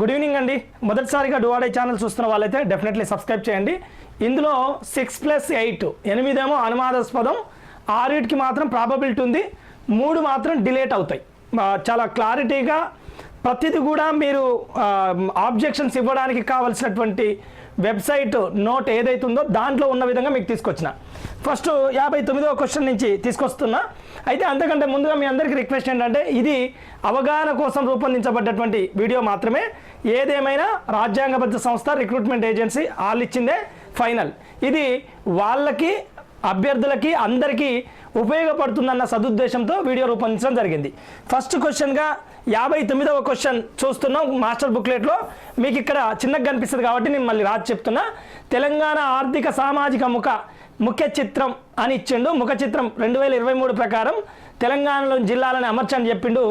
Good evening అండి. మొదటిసారిగా డువాడే channel చూస్తున్న వాళ్ళైతే డెఫినెట్లీ సబ్స్క్రైబ్ చేయండి. ఇందులో సిక్స్ ప్లస్ ఎయిట్ ఎనిమిదేమో అనుమానాస్పదం ఆరుటికి మాత్రం ప్రాబబిలిటీ ఉంది మూడు మాత్రం డిలేట్ అవుతాయి. చాలా క్లారిటీగా ప్రతిది కూడా మీరు ఆబ్జెక్షన్స్ ఇవ్వడానికి కావలసినటువంటి వెబ్సైట్ నోట్ ఏదైతుందో ఉందో దాంట్లో ఉన్న విధంగా మీకు తీసుకొచ్చిన. ఫస్ట్ యాభై తొమ్మిదవ క్వశ్చన్ నుంచి తీసుకొస్తున్నా. అయితే అంతకంటే ముందుగా మీ అందరికీ రిక్వెస్ట్ ఏంటంటే ఇది అవగాహన కోసం రూపొందించబడ్డటువంటి వీడియో మాత్రమే. ఏదేమైనా రాజ్యాంగబద్ధ సంస్థ రిక్రూట్మెంట్ ఏజెన్సీ వాళ్ళు ఇచ్చిందే ఫైనల్. ఇది వాళ్ళకి అభ్యర్థులకి అందరికీ ఉపయోగపడుతుందన్న సదుద్దేశంతో వీడియో రూపొందించడం జరిగింది. ఫస్ట్ క్వశ్చన్గా యాభై తొమ్మిదవ క్వశ్చన్ చూస్తున్నాం మాస్టర్ బుక్లెట్లో. మీకు ఇక్కడ చిన్నగా కనిపిస్తుంది కాబట్టి నేను మళ్ళీ రాజు చెప్తున్నా. తెలంగాణ ఆర్థిక సామాజిక ముఖ ముఖ్య చిత్రం అని ఇచ్చిండు. ముఖ చిత్రం రెండు వేల ఇరవై మూడు ప్రకారం తెలంగాణలోని జిల్లాలని అమర్చని చెప్పిండు.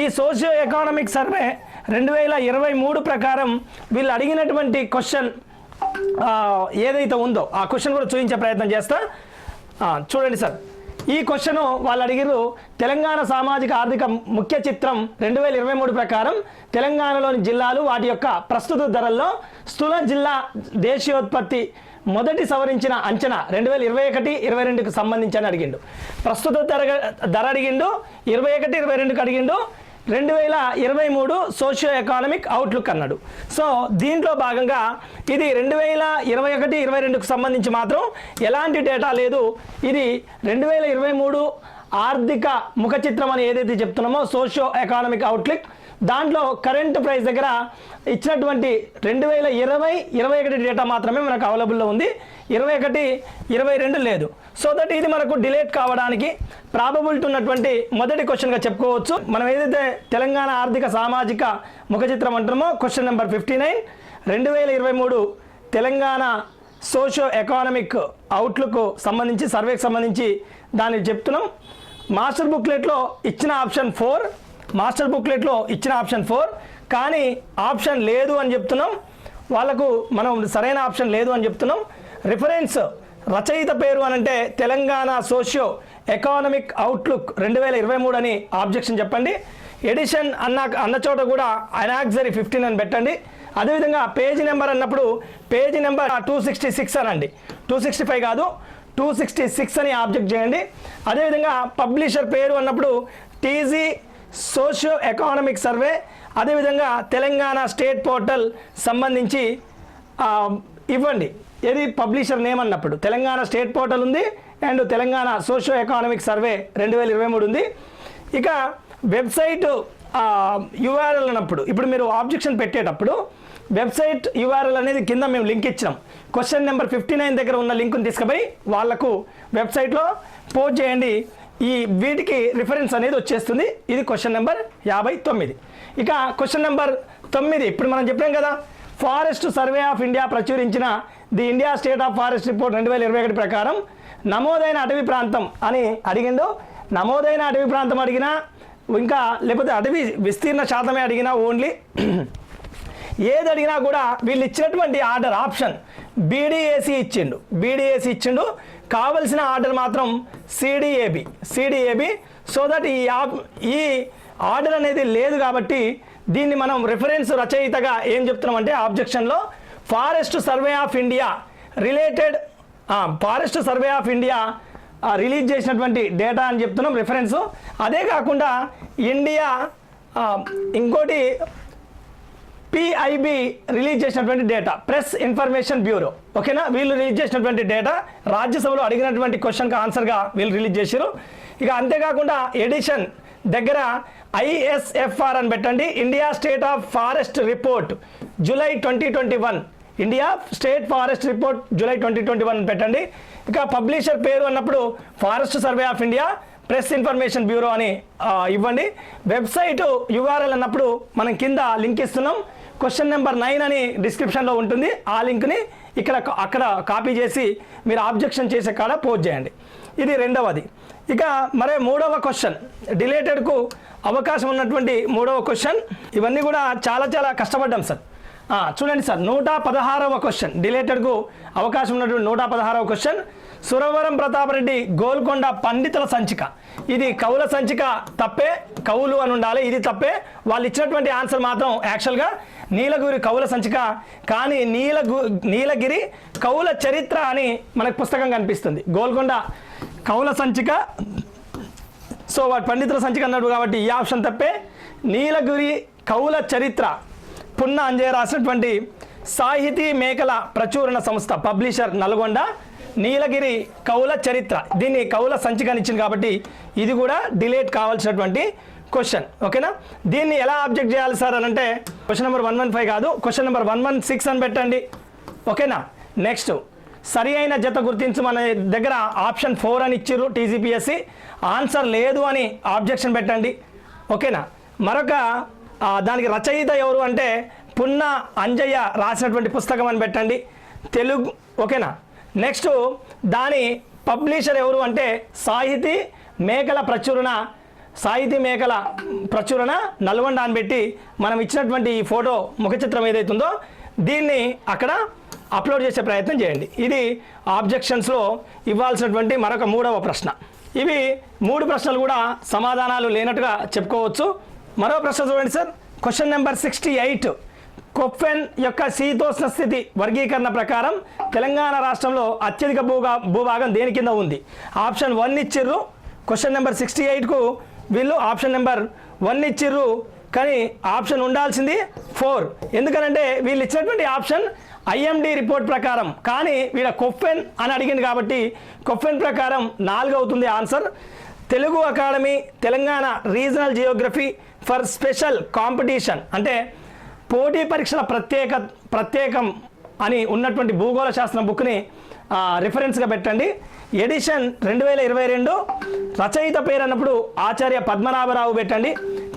ఈ సోషియో ఎకానమిక్ సర్వే రెండు వేల ఇరవై మూడు ప్రకారం వీళ్ళు అడిగినటువంటి క్వశ్చన్ ఏదైతే ఉందో ఆ క్వశ్చన్ కూడా చూపించే ప్రయత్నం చేస్తా. చూడండి సార్. ఈ క్వశ్చన్ వాళ్ళు అడిగిరు తెలంగాణ సామాజిక ఆర్థిక ముఖ్య చిత్రం రెండు వేల ఇరవై మూడు ప్రకారం తెలంగాణలోని జిల్లాలు వాటి యొక్క ప్రస్తుత ధరల్లో స్థూల జిల్లా దేశీయోత్పత్తి మొదటి సవరించిన అంచనా రెండు వేల ఇరవై ఒకటి ఇరవై రెండుకు సంబంధించి అని అడిగిండు. ప్రస్తుత ధర ధర అడిగిండు ఇరవై ఒకటి ఇరవై రెండుకి అడిగిండు రెండు వేల ఇరవై మూడు సోషియో ఎకానమిక్ అవుట్లుక్ అన్నాడు. సో దీంట్లో భాగంగా ఇది రెండు వేల ఇరవై ఒకటి ఇరవై రెండుకు సంబంధించి మాత్రం ఎలాంటి డేటా లేదు. ఇది రెండు వేల ఇరవై మూడు ఆర్థిక ముఖ చిత్రం అని ఏదైతే చెప్తున్నామో సోషియో ఎకానమిక్ అవుట్లుక్ దాంట్లో కరెంట్ ప్రైస్ దగ్గర ఇచ్చినటువంటి రెండు వేల ఇరవై ఇరవై ఒకటి డేటా మాత్రమే మనకు అవైలబుల్లో ఉంది. ఇరవై ఒకటి ఇరవై రెండు లేదు. సో దట్ ఇది మనకు డిలేట్ కావడానికి ప్రాబబిలిటీ ఉన్నటువంటి మొదటి క్వశ్చన్గా చెప్పుకోవచ్చు. మనం ఏదైతే తెలంగాణ ఆర్థిక సామాజిక ముఖచిత్రం అంటున్నామో క్వశ్చన్ నెంబర్ ఫిఫ్టీ నైన్ రెండు వేల ఇరవై మూడు తెలంగాణ సోషో ఎకానమిక్ అవుట్లుక్ సంబంధించి సర్వేకి సంబంధించి దాన్ని చెప్తున్నాం. మాస్టర్ బుక్లెట్లో ఇచ్చిన ఆప్షన్ ఫోర్ మాస్టర్ బుక్లెట్లో ఇచ్చిన ఆప్షన్ ఫోర్. కానీ ఆప్షన్ లేదు అని చెప్తున్నాం. వాళ్ళకు మనం సరైన ఆప్షన్ లేదు అని చెప్తున్నాం. రిఫరెన్స్ రచయిత పేరు అని అంటే తెలంగాణ సోషియో ఎకానమిక్ అవుట్లుక్ రెండు వేల ఇరవై మూడు అని ఆబ్జెక్షన్ చెప్పండి. ఎడిషన్ అన్న అన్న చోట కూడా అనాక్సరీ ఫిఫ్టీన్ అని పెట్టండి. అదేవిధంగా పేజీ నెంబర్ అన్నప్పుడు page number two sixty six అనండి. టూ సిక్స్టీ ఫైవ్ కాదు టూ సిక్స్టీ సిక్స్ అని ఆబ్జెక్ట్ చేయండి. అదేవిధంగా పబ్లిషర్ పేరు అన్నప్పుడు టీజీ సోషియో ఎకానమిక్ సర్వే అదేవిధంగా తెలంగాణ స్టేట్ పోర్టల్ సంబంధించి ఇవ్వండి. ఏది పబ్లిషర్ నేమ్ అన్నప్పుడు తెలంగాణ స్టేట్ పోర్టల్ ఉంది and Telangana socio economic survey రెండు వేల ఇరవై మూడు ఉంది. ఇక వెబ్సైట్ యూఆర్ఎల్ అన్నప్పుడు ఇప్పుడు మీరు ఆబ్జెక్షన్ పెట్టేటప్పుడు వెబ్సైట్ యూఆర్ఎల్ అనేది కింద మేము లింక్ ఇచ్చినాం. క్వశ్చన్ నెంబర్ ఫిఫ్టీ నైన్ దగ్గర ఉన్న లింక్ని తీసుకుపోయి వాళ్ళకు వెబ్సైట్లో పోస్ట్ చేయండి. ఈ వీటికి రిఫరెన్స్ అనేది వచ్చేస్తుంది. ఇది క్వశ్చన్ నెంబర్ యాభై తొమ్మిది. ఇక క్వశ్చన్ నెంబర్ తొమ్మిది ఇప్పుడు మనం చెప్పాం కదా ఫారెస్ట్ సర్వే ఆఫ్ ఇండియా ప్రచురించిన the India state of forest report రెండు వేల ఇరవై ఒకటి ప్రకారం నమోదైన అటవీ ప్రాంతం అని అడిగిండు నమోదైన అటవీ ప్రాంతం అడిగినా ఇంకా లేకపోతే అటవీ విస్తీర్ణ శాతమే అడిగినా ఓన్లీ ఏది అడిగినా కూడా వీళ్ళు ఇచ్చినటువంటి ఆర్డర్ ఆప్షన్ బీడీఏసీ ఇచ్చిండు. బీడీఏసీ ఇచ్చిండు. కావలసిన ఆర్డర్ మాత్రం సిడిఏబి సిడిఏబి సో దట్ ఈ యాప్ ఈ ఆర్డర్ అనేది లేదు కాబట్టి దీన్ని మనం రిఫరెన్స్ రచయితగా ఏం చెప్తున్నామంటే ఆబ్జెక్షన్లో forest survey of India related forest survey of India release చేసినటువంటి డేటా అని చెప్తున్నాం రిఫరెన్స్ అదే కాకుండా ఇండియా ఇంకోటి పిఐబి రిలీజ్ చేసినటువంటి డేటా ప్రెస్ ఇన్ఫర్మేషన్ బ్యూరో ఓకేనా వీళ్ళు రిలీజ్ చేసినటువంటి డేటా రాజ్యసభలో అడిగినటువంటి క్వశ్చన్కి ఆన్సర్గా వీళ్ళు రిలీజ్ చేశారు ఇక అంతేకాకుండా ఎడిషన్ దగ్గర ఐఎస్ఎఫ్ఆర్ అని పెట్టండి. India state of forest report July twenty twenty one India state forest report July twenty twenty one పెట్టండి. ఇక పబ్లిషర్ పేరు అన్నప్పుడు forest survey of India press information bureau అని ఇవ్వండి. వెబ్సైట్ యూఆర్ఎల్ అన్నప్పుడు మనం కింద లింక్ ఇస్తున్నాం. క్వశ్చన్ నెంబర్ నైన్ అని డిస్క్రిప్షన్లో ఉంటుంది. ఆ లింక్ని ఇక్కడ అక్కడ కాపీ చేసి మీరు ఆబ్జెక్షన్ చేసే కాడ పోస్ట్ చేయండి. ఇది రెండవది. ఇక మరే మూడవ క్వశ్చన్ డిలేటెడ్కు అవకాశం ఉన్నటువంటి మూడవ క్వశ్చన్ ఇవన్నీ కూడా చాలా చాలా కష్టపడ్డాం సార్. చూడండి సార్. నూట పదహారవ క్వశ్చన్ డిలేటెడ్కు అవకాశం ఉన్నటువంటి నూట పదహారవ క్వశ్చన్ సురవరం ప్రతాపరెడ్డి గోల్కొండ పండితుల సంచిక. ఇది కవుల సంచిక తప్పే కవులు అని ఉండాలి. ఇది తప్పే. వాళ్ళు ఇచ్చినటువంటి ఆన్సర్ మాత్రం యాక్చువల్గా నీలగిరి కవుల సంచిక కానీ నీలగు నీలగిరి కవుల చరిత్ర అని మనకు పుస్తకం కనిపిస్తుంది. గోల్కొండ కవుల సంచిక. సో వాటి పండితుల సంచిక అన్నాడు కాబట్టి ఈ ఆప్షన్ తప్పే. నీలగిరి కవుల చరిత్ర. పున్న అంజయ్య రాసినటువంటి సాహితీ మేకల ప్రచురణ సంస్థ పబ్లిషర్ నల్గొండ నీలగిరి కవుల చరిత్ర. దీన్ని కవుల సంచిక అని ఇచ్చింది కాబట్టి ఇది కూడా డిలేట్ కావాల్సినటువంటి క్వశ్చన్ ఓకేనా? దీన్ని ఎలా ఆబ్జెక్ట్ చేయాలి సార్ అని అంటే question number one one five కాదు question number one one six అని పెట్టండి. ఓకేనా? నెక్స్ట్ సరి అయిన జత గుర్తించు మన దగ్గర ఆప్షన్ ఫోర్ అని ఇచ్చిర్రు టీజీపీఎస్సి ఆన్సర్ లేదు అని ఆబ్జెక్షన్ పెట్టండి. ఓకేనా? మరొక దానికి రచయిత ఎవరు అంటే పున్న అంజయ్య రాసినటువంటి పుస్తకం అని పెట్టండి. తెలుగు ఓకేనా? నెక్స్ట్ దాని పబ్లిషర్ ఎవరు అంటే సాహితీ మేకల ప్రచురణ సాహితీ మేకల ప్రచురణ నల్గొండ అని పెట్టి మనం ఇచ్చినటువంటి ఈ ఫోటో ముఖ చిత్రం ఏదైతుందో దీన్ని అక్కడ అప్లోడ్ చేసే ప్రయత్నం చేయండి. ఇది ఆబ్జెక్షన్స్లో ఇవ్వాల్సినటువంటి మరొక మూడవ ప్రశ్న. ఇవి మూడు ప్రశ్నలు కూడా సమాధానాలు లేనట్టుగా చెప్పుకోవచ్చు. మరో ప్రశ్న చూడండి sir. Question number sixty eight Koppen యొక్క శీతోష్ణ స్థితి వర్గీకరణ ప్రకారం తెలంగాణ రాష్ట్రంలో అత్యధిక భూగా భూభాగం దేని కింద ఉంది? ఆప్షన్ వన్ ఇచ్చిర్రు. క్వశ్చన్ నెంబర్ సిక్స్టీ ఎయిట్కు వీళ్ళు ఆప్షన్ నెంబర్ వన్ ఇచ్చిర్రు. కానీ ఆప్షన్ ఉండాల్సింది ఫోర్. ఎందుకనంటే వీళ్ళు ఇచ్చినటువంటి ఆప్షన్ ఐఎండి రిపోర్ట్ ప్రకారం. కానీ వీళ్ళ కొఫెన్ అని అడిగింది కాబట్టి కొఫెన్ ప్రకారం నాలుగు అవుతుంది answer. Telugu academy Telangana regional geography for special competition. అంటే పోటీ పరీక్షల ప్రత్యేక ప్రత్యేకం అని ఉన్నటువంటి భూగోళ శాస్త్రం బుక్ని రిఫరెన్స్గా పెట్టండి. ఎడిషన్ రెండు వేల ఇరవై రెండు రచయిత పేరు అన్నప్పుడు ఆచార్య పద్మనాభరావు పెట్టండి.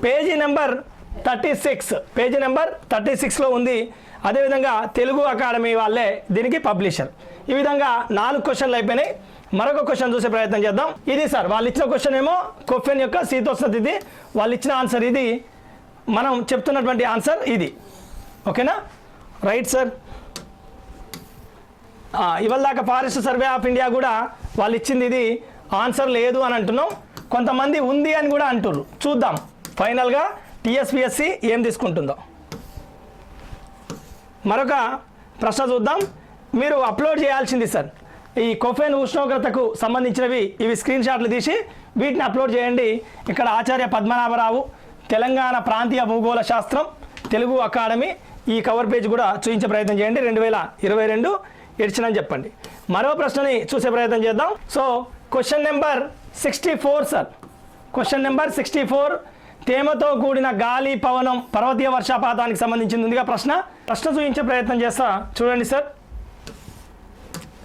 Page number thirty six page number thirty సిక్స్లో ఉంది. అదేవిధంగా తెలుగు అకాడమీ వాళ్ళే దీనికి పబ్లిషర్ ఈ విధంగా నాలుగు క్వశ్చన్లు అయిపోయినాయి. మరొక క్వశ్చన్ చూసే ప్రయత్నం చేద్దాం. ఇది సార్ వాళ్ళు ఇచ్చిన క్వశ్చన్ ఏమో కొఫెన్ యొక్క శీతోష్ణత ఇది. వాళ్ళు ఇచ్చిన ఆన్సర్ ఇది. మనం చెప్తున్నటువంటి ఆన్సర్ ఇది. ఓకేనా రైట్ సార్ ఇవాళ దాకా ఫారెస్ట్ సర్వే ఆఫ్ ఇండియా కూడా వాళ్ళు ఇచ్చింది ఇది ఆన్సర్ లేదు అని అంటున్నాం. కొంతమంది ఉంది అని కూడా అంటున్నారు చూద్దాం. ఫైనల్గా టీఎస్పిఎస్సి ఏం తీసుకుంటుందో. మరొక ప్రశ్న చూద్దాం. మీరు అప్లోడ్ చేయాల్సింది సార్. ఈ కొఫెన్ ఉష్ణోగ్రతకు సంబంధించినవి ఇవి స్క్రీన్ షాట్లు తీసి వీటిని అప్లోడ్ చేయండి. ఇక్కడ ఆచార్య పద్మనాభరావు తెలంగాణ ప్రాంతీయ భూగోళ శాస్త్రం తెలుగు అకాడమీ ఈ కవర్ పేజ్ కూడా చూపించే ప్రయత్నం చేయండి. రెండు వేల ఇరవై రెండు ఎడిచినని చెప్పండి. మరో ప్రశ్నని చూసే ప్రయత్నం చేద్దాం. So question number sixty four sir question number sixty four తేమతో కూడిన గాలి పవనం పర్వతీయ వర్షపాతానికి సంబంధించింది ఉందిగా ప్రశ్న. ప్రశ్న చూపించే ప్రయత్నం చేస్తా. చూడండి సార్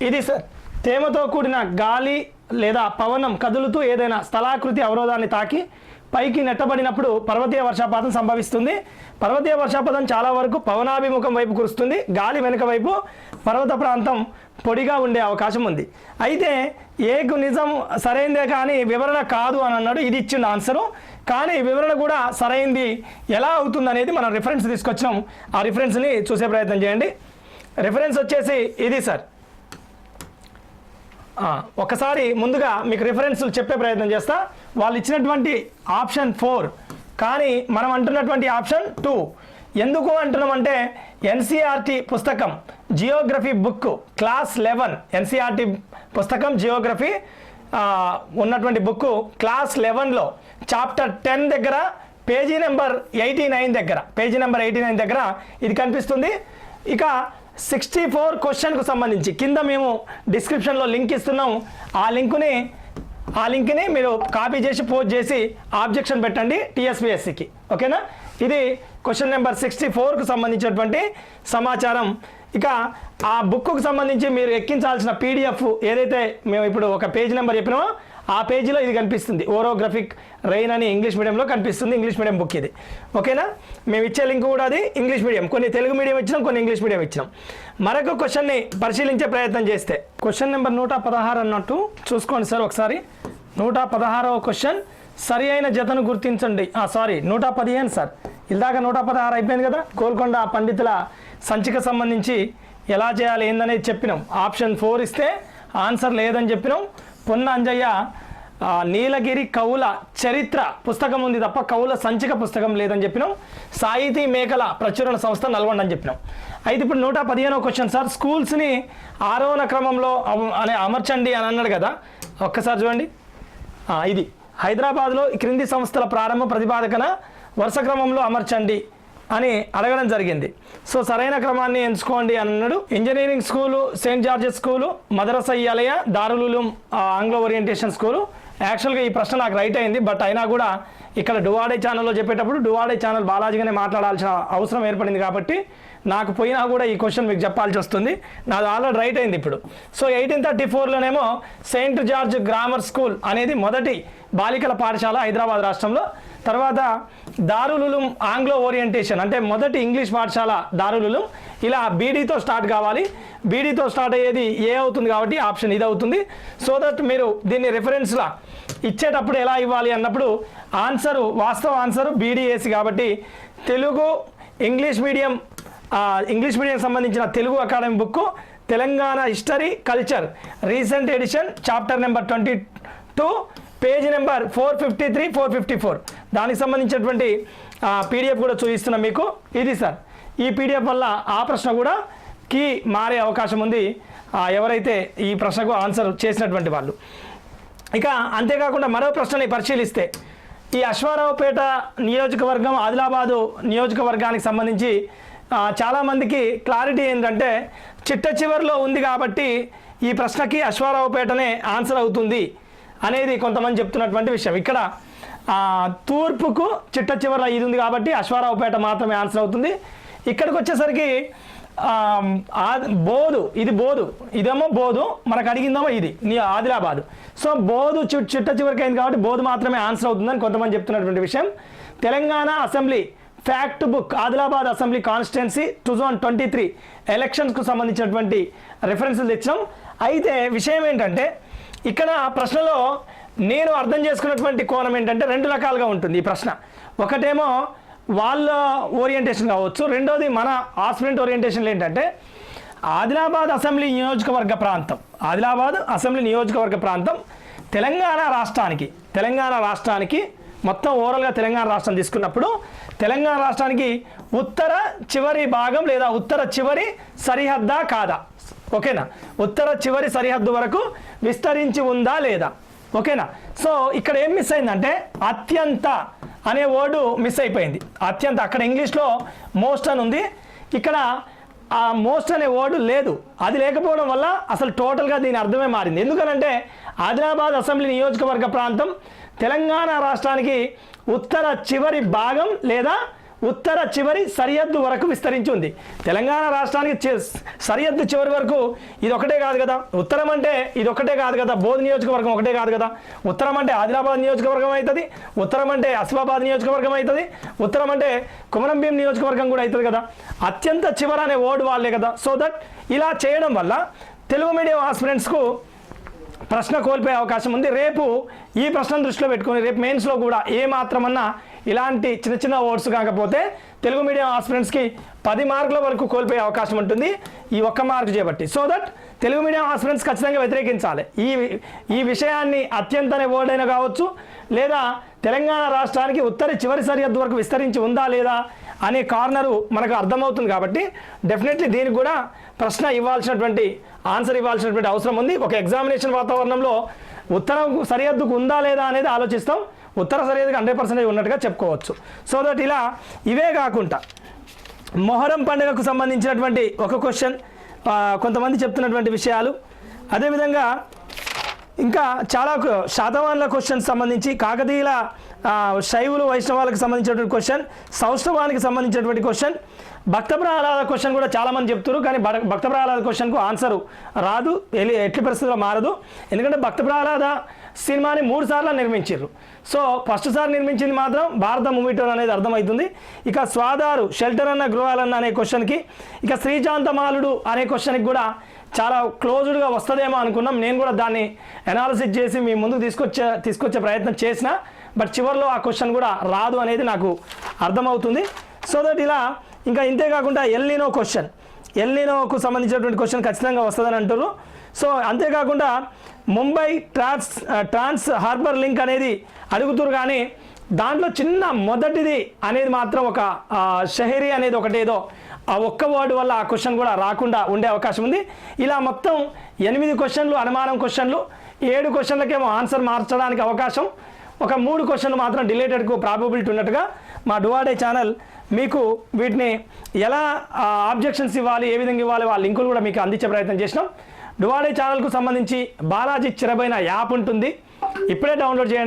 ఇది సార్ తేమతో కూడిన గాలి లేదా పవనం కదులుతూ ఏదైనా స్థలాకృతి అవరోధాన్ని తాకి పైకి నెట్టబడినప్పుడు పర్వతీయ వర్షపాతం సంభవిస్తుంది. పర్వతీయ వర్షపాతం చాలా వరకు పవనాభిముఖం వైపు కురుస్తుంది. గాలి వెనుక వైపు పర్వత ప్రాంతం పొడిగా ఉండే అవకాశం ఉంది. అయితే ఏకు నిజం సరైందే కానీ వివరణ కాదు అని అన్నాడు. ఇది ఇచ్చిన ఆన్సరు. కానీ వివరణ కూడా సరైంది ఎలా అవుతుంది అనేది మనం రిఫరెన్స్ తీసుకొచ్చాం ఆ రిఫరెన్స్ని చూసే ప్రయత్నం చేయండి. రిఫరెన్స్ వచ్చేసి ఇది సార్ ఒకసారి ముందుగా మీకు రిఫరెన్స్లు చెప్పే ప్రయత్నం చేస్తా. వాళ్ళు ఇచ్చినటువంటి ఆప్షన్ ఫోర్ కానీ మనం అంటున్నటువంటి ఆప్షన్ టూ. ఎందుకు అంటున్నామంటే ఎన్సీఆర్టీ పుస్తకం geography book class eleven. NCERT పుస్తకం జియోగ్రఫీ ఉన్నటువంటి బుక్ క్లాస్ లెవెన్లో చాప్టర్ టెన్ దగ్గర పేజీ నెంబర్ ఎయిటీ నైన్ దగ్గర. పేజీ నెంబర్ ఎయిటీ నైన్ దగ్గర ఇది కనిపిస్తుంది. ఇక సిక్స్టీ ఫోర్ క్వశ్చన్కు సంబంధించి. కింద మేము డిస్క్రిప్షన్లో లింక్ ఇస్తున్నాం. ఆ లింకుని ఆ లింక్ని మీరు కాపీ చేసి పోస్ట్ చేసి ఆబ్జెక్షన్ పెట్టండి టీఎస్పిఎస్సికి ఓకేనా? ఇది క్వశ్చన్ నెంబర్ సిక్స్టీ ఫోర్కు సంబంధించినటువంటి సమాచారం. ఇక ఆ బుక్కు సంబంధించి మీరు ఎక్కించాల్సిన పీడిఎఫ్ ఏదైతే మేము ఇప్పుడు ఒక పేజ్ నెంబర్ చెప్పినామో ఆ పేజీలో ఇది కనిపిస్తుంది. ఓరోగ్రఫిక్ రెయిన్ అని ఇంగ్లీష్ మీడియంలో కనిపిస్తుంది. ఇంగ్లీష్ మీడియం బుక్ ఇది. ఓకేనా? మేము ఇచ్చే లింక్ కూడా అది ఇంగ్లీష్ మీడియం కొన్ని తెలుగు మీడియం ఇచ్చినాం కొన్ని ఇంగ్లీష్ మీడియం ఇచ్చినాం. మరొక క్వశ్చన్ని పరిశీలించే ప్రయత్నం చేస్తే. క్వశ్చన్ నెంబర్ నూట పదహారు అన్నట్టు చూసుకోండి సార్ ఒకసారి. నూట పదహారవ క్వశ్చన్ సరి అయిన జతను గుర్తించండి. సారీ నూట పదిహేను సార్. ఇలాగా నూట పదహారు అయిపోయింది కదా? గోల్కొండ పండితుల సంచిక సంబంధించి ఎలా చేయాలి ఏందనేది చెప్పినాం. ఆప్షన్ ఫోర్ ఇస్తే ఆన్సర్ లేదని చెప్పినాం. పొన్న అంజయ్య నీలగిరి కవుల చరిత్ర పుస్తకం ఉంది తప్ప కవుల సంచిక పుస్తకం లేదని చెప్పినాం. సాహితీ మేకల ప్రచురణ సంస్థ నల్గొండ అని చెప్పినాం. అయితే ఇప్పుడు నూట పదిహేనో క్వశ్చన్ సార్. స్కూల్స్ని ఆరోహణ క్రమంలో అనే అమర్చండి అని అన్నాడు కదా. ఒక్కసారి చూడండి. ఇది. హైదరాబాద్లో క్రింది సంస్థల ప్రారంభ ప్రతిపాదకన వరుస క్రమంలో అమర్చండి. అని అడగడం జరిగింది. సో సరైన క్రమాన్ని ఎంచుకోండి అని అన్నాడు. Engineering school Saint George's school మదరస అలయ దారులుం ఆంగ్లో ఓరియంటేషన్ స్కూలు. యాక్చువల్గా ఈ ప్రశ్న నాకు రైట్ అయింది. బట్ అయినా కూడా ఇక్కడ డువాడే ఛానల్లో చెప్పేటప్పుడు డువాడే ఛానల్ బాలాజీగానే మాట్లాడాల్సిన అవసరం ఏర్పడింది కాబట్టి నాకు పోయినా కూడా ఈ క్వశ్చన్ మీకు చెప్పాల్సి వస్తుంది. నాది ఆల్రెడీ రైట్ అయింది ఇప్పుడు. సో ఎయిటీన్ థర్టీ ఫోర్లోనేమో సెయింట్ జార్జ్ గ్రామర్ స్కూల్ అనేది మొదటి బాలికల పాఠశాల హైదరాబాద్ రాష్ట్రంలో. తర్వాత దారులులుం ఆంగ్లో ఓరియంటేషన్. అంటే మొదటి ఇంగ్లీష్ పాఠశాల దారులులుం. ఇలా బీడీతో స్టార్ట్ కావాలి. బీడీతో స్టార్ట్ అయ్యేది ఏ అవుతుంది కాబట్టి ఆప్షన్ ఇది అవుతుంది. సో దట్ మీరు దీన్ని రిఫరెన్స్లా ఇచ్చేటప్పుడు ఎలా ఇవ్వాలి అన్నప్పుడు ఆన్సరు వాస్తవ ఆన్సరు బీడీఏసి కాబట్టి Telugu English medium English medium సంబంధించిన Telugu academy book Telangana history culture recent edition chapter number twenty two page number four fifty three four fifty four. దానికి సంబంధించినటువంటి పీడిఎఫ్ కూడా చూపిస్తున్నాం మీకు. ఇది సార్ ఈ పీడిఎఫ్ వల్ల ఆ ప్రశ్న కూడా కీ మారే అవకాశం ఉంది. ఎవరైతే ఈ ప్రశ్నకు ఆన్సర్ చేసినటువంటి వాళ్ళు. ఇక అంతేకాకుండా మరో ప్రశ్నని పరిశీలిస్తే ఈ అశ్వారావుపేట నియోజకవర్గం ఆదిలాబాదు నియోజకవర్గానికి సంబంధించి చాలామందికి క్లారిటీ ఏంటంటే చిట్ట చివరిలో ఉంది కాబట్టి ఈ ప్రశ్నకి అశ్వారావుపేటనే ఆన్సర్ అవుతుంది అనేది కొంతమంది చెప్తున్నటువంటి విషయం. ఇక్కడ తూర్పుకు చిట్ట చివరిలో ఇది ఉంది కాబట్టి అశ్వారావుపేట మాత్రమే ఆన్సర్ అవుతుంది. ఇక్కడికి వచ్చేసరికి బోధు ఇది బోధు ఇదేమో బోధు మనకు అడిగిందేమో ఇది నీ ఆదిలాబాద్. సో బోధు చి చిట్ట చివరికి అయింది కాబట్టి బోధు మాత్రమే ఆన్సర్ అవుతుందని కొంతమంది చెప్తున్నటువంటి విషయం. Telangana assembly fact book Adilabad assembly constituency two thousand twenty three ఎలక్షన్స్కు సంబంధించినటువంటి రెఫరెన్స్లు తెచ్చాం అయితే విషయం ఏంటంటే ఇక్కడ ప్రశ్నలో నేను అర్థం చేసుకున్నటువంటి కోణం ఏంటంటే రెండు రకాలుగా ఉంటుంది ఈ ప్రశ్న. ఒకటేమో వాళ్ళ ఓరియంటేషన్ కావచ్చు. రెండోది మన ఆస్పిరెంట్ ఓరియంటేషన్లు ఏంటంటే ఆదిలాబాద్ అసెంబ్లీ నియోజకవర్గ ప్రాంతం. ఆదిలాబాద్ అసెంబ్లీ నియోజకవర్గ ప్రాంతం తెలంగాణ రాష్ట్రానికి తెలంగాణ రాష్ట్రానికి మొత్తం ఓవరాల్గా తెలంగాణ రాష్ట్రం తీసుకున్నప్పుడు తెలంగాణ రాష్ట్రానికి ఉత్తర చివరి భాగం లేదా ఉత్తర చివరి సరిహద్దా కాదా? ఓకేనా? ఉత్తర చివరి సరిహద్దు వరకు విస్తరించి ఉందా లేదా? ఓకేనా? సో ఇక్కడ ఏం మిస్ అయిందంటే అత్యంత అనే వర్డు మిస్ అయిపోయింది. అత్యంత అక్కడ ఇంగ్లీష్లో మోస్ట్ అని ఉంది. ఇక్కడ ఆ మోస్ట్ అనే వర్డు లేదు. అది లేకపోవడం వల్ల అసలు టోటల్గా దీని అర్థమే మారింది. ఎందుకనంటే ఆదిలాబాద్ అసెంబ్లీ నియోజకవర్గ ప్రాంతం తెలంగాణ రాష్ట్రానికి ఉత్తర చివరి భాగం లేదా ఉత్తర చివరి సరిహద్దు వరకు విస్తరించి ఉంది తెలంగాణ రాష్ట్రానికి సరిహద్దు చివరి వరకు ఇది ఒకటే కాదు కదా. ఉత్తరం అంటే ఇది ఒకటే కాదు కదా. బోధ నియోజకవర్గం ఒకటే కాదు కదా. ఉత్తరం అంటే ఆదిలాబాద్ నియోజకవర్గం అవుతుంది. ఉత్తరం అంటే అసిఫాబాద్ నియోజకవర్గం అవుతుంది. ఉత్తరం అంటే కుమరంభీం నియోజకవర్గం కూడా అవుతుంది కదా. అత్యంత చివర అనే ఓడ్ వాళ్ళే కదా. సో దట్ ఇలా చేయడం వల్ల తెలుగు మీడియం ఆస్పిరెంట్స్కు ప్రశ్న కోల్పోయే అవకాశం ఉంది. రేపు ఈ ప్రశ్నను దృష్టిలో పెట్టుకొని రేపు మెయిన్స్లో కూడా ఏ మాత్రమన్నా ఇలాంటి చిన్న చిన్న ఓట్స్ కాకపోతే తెలుగు మీడియం ఆస్పిరెంట్స్కి పది మార్కుల వరకు కోల్పోయే అవకాశం ఉంటుంది. ఈ ఒక్క మార్కు చేపట్టి. So that Telugu medium aspirants ఖచ్చితంగా వ్యతిరేకించాలి. ఈ ఈ విషయాన్ని అత్యంత అనే కావచ్చు లేదా తెలంగాణ రాష్ట్రానికి ఉత్తర చివరి సరిహద్దు వరకు విస్తరించి ఉందా లేదా అనే కార్నరు మనకు అర్థమవుతుంది కాబట్టి డెఫినెట్లీ దీనికి కూడా ప్రశ్న ఇవ్వాల్సినటువంటి ఆన్సర్ ఇవ్వాల్సినటువంటి అవసరం ఉంది. ఒక ఎగ్జామినేషన్ వాతావరణంలో ఉత్తరం సరిహద్దుకు ఉందా లేదా అనేది ఆలోచిస్తాం. ఉత్తర సరిహద్దుకు హండ్రెడ్ పర్సెంటేజ్ ఉన్నట్టుగా చెప్పుకోవచ్చు. సో దట్ ఇలా ఇవే కాకుండా మొహరం పండుగకు సంబంధించినటువంటి ఒక క్వశ్చన్ కొంతమంది చెప్తున్నటువంటి విషయాలు. అదేవిధంగా ఇంకా చాలా శాతవాన్ల శాతవాహనుల క్వశ్చన్స్ సంబంధించి కాకతీయుల శైవులు వైష్ణవాలకు సంబంధించినటువంటి క్వశ్చన్ సౌష్ఠవానికి సంబంధించినటువంటి క్వశ్చన్ భక్త ప్రహ్లాద క్వశ్చన్ కూడా చాలామంది చెప్తారు కానీ భక్త ప్రహ్లాద క్వశ్చన్కు ఆన్సర్ రాదు ఎలి- ఎట్టి పరిస్థితుల్లో మారదు. ఎందుకంటే భక్త ప్రహ్లాద సినిమాని మూడు సార్లు నిర్మించారు. సో ఫస్ట్ సార్ నిర్మించింది మాత్రం భారత మూవీటోన్ అనేది అర్థమవుతుంది. ఇక స్వాదారు షెల్టర్ అన్న గృహాలన్న అనే క్వశ్చన్కి ఇక శ్రీశాంతమాలుడు అనే క్వశ్చన్కి కూడా చాలా క్లోజ్డ్గా వస్తుందేమో అనుకున్నాం. నేను కూడా దాన్ని అనాలిసిస్ చేసి మీ ముందుకు తీసుకొచ్చే తీసుకొచ్చే ప్రయత్నం చేసిన. బట్ చివరిలో ఆ క్వశ్చన్ కూడా రాదు అనేది నాకు అర్థమవుతుంది. సో దట్ ఇలా ఇంకా ఇంతే కాకుండా ఎల్నినో క్వశ్చన్ ఎల్నినోకు సంబంధించినటువంటి క్వశ్చన్ ఖచ్చితంగా వస్తుందని అంటారు సో అంతేకాకుండా Mumbai trans trans harbour link అనేది అడుగుతురు కానీ దాంట్లో చిన్న మొదటిది అనేది మాత్రం ఒక షహరీ అనేది ఒకటి ఏదో ఆ ఒక్క వర్డ్ వల్ల ఆ క్వశ్చన్ కూడా రాకుండా ఉండే అవకాశం ఉంది. ఇలా మొత్తం ఎనిమిది క్వశ్చన్లు అనుమానం క్వశ్చన్లు ఏడు క్వశ్చన్లకేమో ఆన్సర్ మార్చడానికి అవకాశం. ఒక మూడు క్వశ్చన్లు మాత్రం డిలేటెడ్కు ప్రాబబిలిటీ ఉన్నట్టుగా మా డువాడే ఛానల్ మీకు వీటిని ఎలా ఆబ్జెక్షన్స్ ఇవ్వాలి ఏ విధంగా ఇవ్వాలి వాళ్ళ లింకులు కూడా మీకు అందించే ప్రయత్నం చేసినాం. డువాడే ఛానల్కు సంబంధించి బాలాజీ చిరబైన యాప్ ఉంటుంది. ఇప్పుడే డౌన్లోడ్ చేయండి.